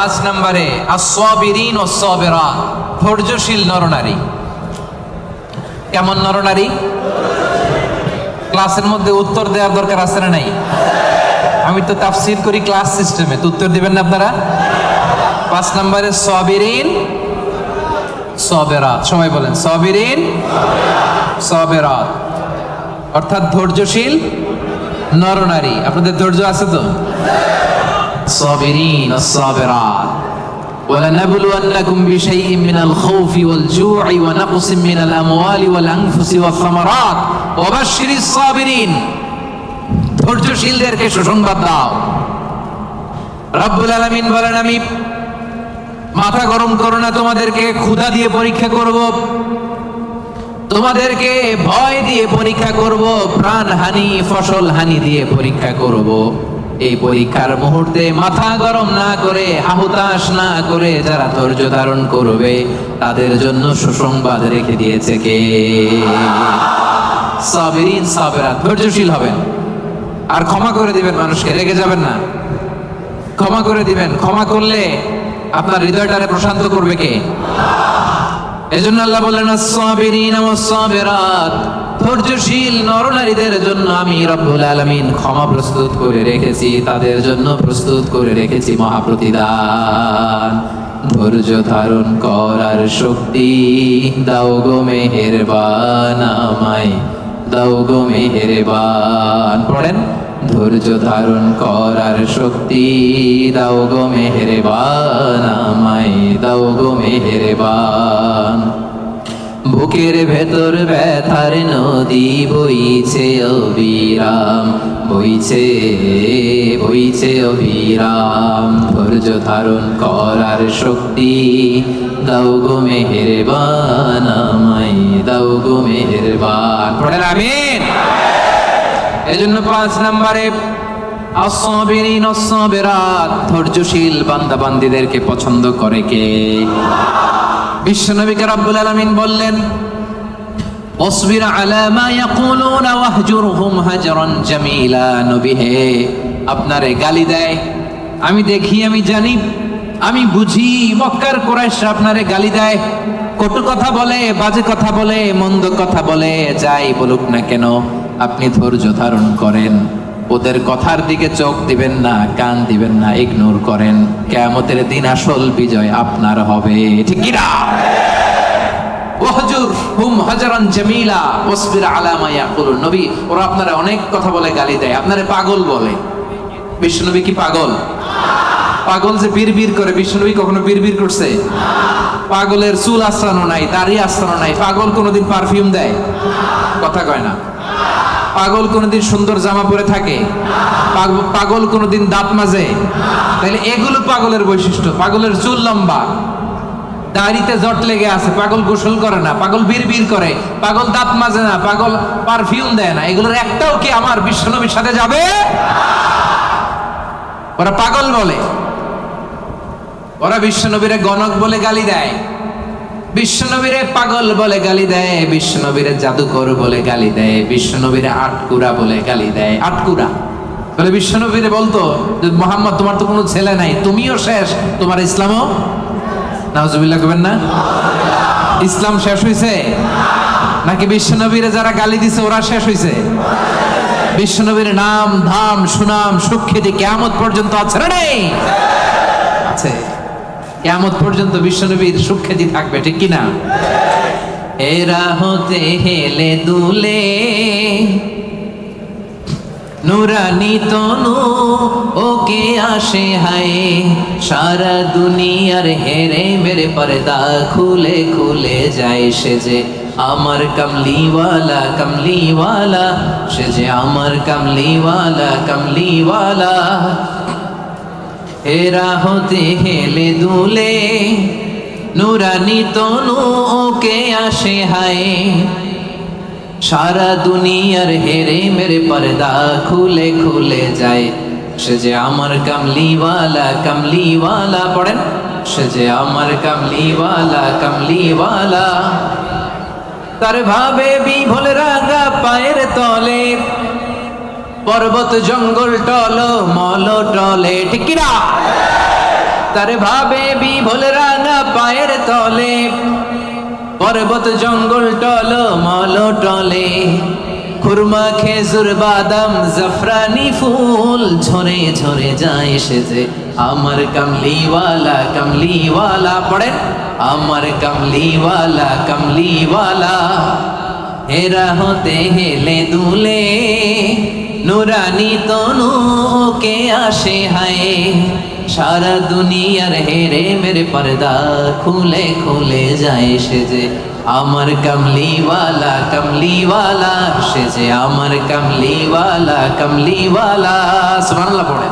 পাঁচ নম্বরে আসবিরিন ও সবেরা ধৈর্যশীল নরনারী। কেমন নরনারী? ক্লাসের মধ্যে উত্তর দেওয়ার দরকার আছে না নাই? আমি তো তাফসির করি ক্লাস সিস্টেমে, তো উত্তর দিবেন না আপনারা? পাঁচ নম্বরে, সবিরিন সবেরাত সবাই বলেন, সবিরিন সবেরাত অর্থাৎ ধৈর্যশীল নরনারী। আপনাদের ধৈর্য আছে তো? الصابرين الصابرات ولنبلونكم بشيء من الخوف والجوع ونقص من الأموال والأنفس والثمرات وبشر الصابرين ধৈর্যশীলদেরকে সুসংবাদ দাও রব্বুল আলামিন বলেন আমি মাথা গরম করো না তোমাদেরকে ক্ষুধা দিয়ে পরীক্ষা করব তোমাদেরকে ভয় দিয়ে পরীক্ষা করব প্রাণ হানি ফসল হানি দিয়ে পরীক্ষা করব এই পরীক্ষার মুহূর্তে মাথা গরম না করে, হাহুতাশ না করে যারা ধৈর্য ধারণ করবে, তাদের জন্য সুসংবাদ রেখে দিয়েছে কে? সাবিরিন, সাবেরা, ধৈর্যশীল হবেন। আর ক্ষমা করে দিবেন মানুষকে, রেগে যাবেন না। ক্ষমা করে দিবেন, ক্ষমা করলে আপনার হৃদয়টারে প্রশান্ত করবে কে? এজন্য আল্লাহ বললেন as-সাবিরিন ওয়াস-সাবিরাত, ধৈর্যশীল নরনারীদের জন্য আমি রব্বুল আলামিন ক্ষমা প্রস্তুত করে রেখেছি, তাদের জন্য প্রস্তুত করে রেখেছি মহাপ্রতিদান। ধৈর্য ধারণ করার শক্তি দাও গো মেহেরবান আমায়, দাও গো মেহেরবান। পড়েন, ধৈর্য ধারণ করার শক্তি দাও গো মেহেরবান আমায়, দাও গো মেহেরবান। বুকের ভেতর ব্যথার নদী বইছে অবিরাম, বইছে বইছে অবিরাম। ধৈর্য ধারণ করার শক্তি দাও গো মেহেরবান, আমায় দাও গো মেহেরবান। পড়েন এজন্য পাঁচ নম্বরে আসবিরিন আসবিরাত ধৈর্যশীল বান্দা বান্দিদেরকে পছন্দ করে কে? বিশ্বনবীকে রব্বুল আলামিন বললেন অসবির আলা মা ইয়াকুলুনা ওয়াহজুরহুম হাজরান জামিলা। নবী আপনারে গালি দেয়। আমি দেখি, আমি জানি, আমি বুঝি, মক্কার কোরাইশ আপনারে গালি দেয়। কটু কথা বলে, বাজে কথা বলে, মন্দ কথা বলে, যাই বলুক না কেন, আপনি ধৈর্য ধারণ করেন। ওদের কথার দিকে চোখ দিবেন না, কান দিবেন না, ইগনোর করেন। কেয়ামতের দিন আসল বিজয় আপনার হবে। ঠিক হুম আপনারা অনেক কথা বলে গালি দেয়। আপনারে পাগল বলে। কি পাগল? পাগল যে করে। কখনো বীর করছে? পাগলের চুল আশ্রানো নাই, দাড়ি আশ্রানো নাই। পাগল কোনোদিন পারফিউম দেয়? কথা কয় না। পাগল কোনোদিন সুন্দর জামা পরে থাকে? পাগল কোনোদিন দাঁত মাজে? তাহলে এগুলো পাগলের বৈশিষ্ট্য। পাগলের চুল লম্বা। দাড়িতে জট লেগে আছে, পাগল গোসল করে না, পাগল বীর বীর করে, পাগল দাঁত মাজে না, পাগল পারফিউম দেয় না। এগুলোর একটাও কি আমার বিশ্বনবীর সাথে যাবে? ওরা পাগল বলে। ওরা বিশ্বনবীরে গণক বলে গালি দেয়। বিশ্বনবীরে পাগল বলে গালি দেয়, বিশ্বনবীরে জাদুকর বলে গালি দেয়, বিশ্বনবীরে আটকুরা বলে গালি দেয়। আটকুরা। বলে বিশ্বনবীরে বলতো, যে মোহাম্মদ, তোমার তো কোনো ছেলে নাই, তুমিও শেষ, তোমার ইসলামও নাউজুবিল্লাহ করবেন না? ইসলাম শেষ হয়েছে নাকি বিশ্বনবীরে যারা গালি দিছে, ওরা শেষ হয়েছে বিশ্বনবীর নাম, ধাম, সুনাম, সুখ্যাতি কেয়ামত পর্যন্ত আছে না নেই? আছে। কেয়ামত পর্যন্ত বিশ্বনবীর সুখ্যাতি থাকবে, ঠিক কি না এরা হতে হেলে দুলে, নুরানি তনু, ওকে আসে হায়। সারা দুনিয়ার হেরে মেরে খুলে খুলে যায় সে যে আমার কমলিওয়ালা কমলিওয়ালা। সে যে আমার কমলিওয়ালা কমলিওয়ালা। এরা হতে হেলে দুলে, নুরানি তনু ওকে আসে হায়। সারা দুনিয়ার হেরে মেরে পর্দা খুলে খুলে যায়। সে যে আমার কামলিওয়ালা কামলিওয়ালা, পড়েন? সে যে আমার কামলিওয়ালা কামলিওয়ালা। তার ভাবে বিভোল রাগা পায়ের তলে পর্বত জঙ্গল টল, মল টলে, ঠিক কি না তারে ভাবে বিভোল রাঙা পায়ের তলে, পর্বত জঙ্গল টল, মল টলে, খুরমা, খেজুর, বাদাম, জাফরানি ফুল ঝরে ঝরে যায় সেজে। আমার কামলিওয়ালা কামলিওয়ালা, পড়েন? আমার কামলিওয়ালা কামলিওয়ালা, হেরা হতে হেলে দুলে নুরানি তনু কে আসে হায়। সারা দুনিয়ার হেরে মেরে পর্দা খুলে খুলে যায় সে যে আমার কমলিওয়ালা কমলিওয়ালা, সে যে আমার কমলিওয়ালা কমলিওয়ালা। সুবহানাল্লাহ পড়ে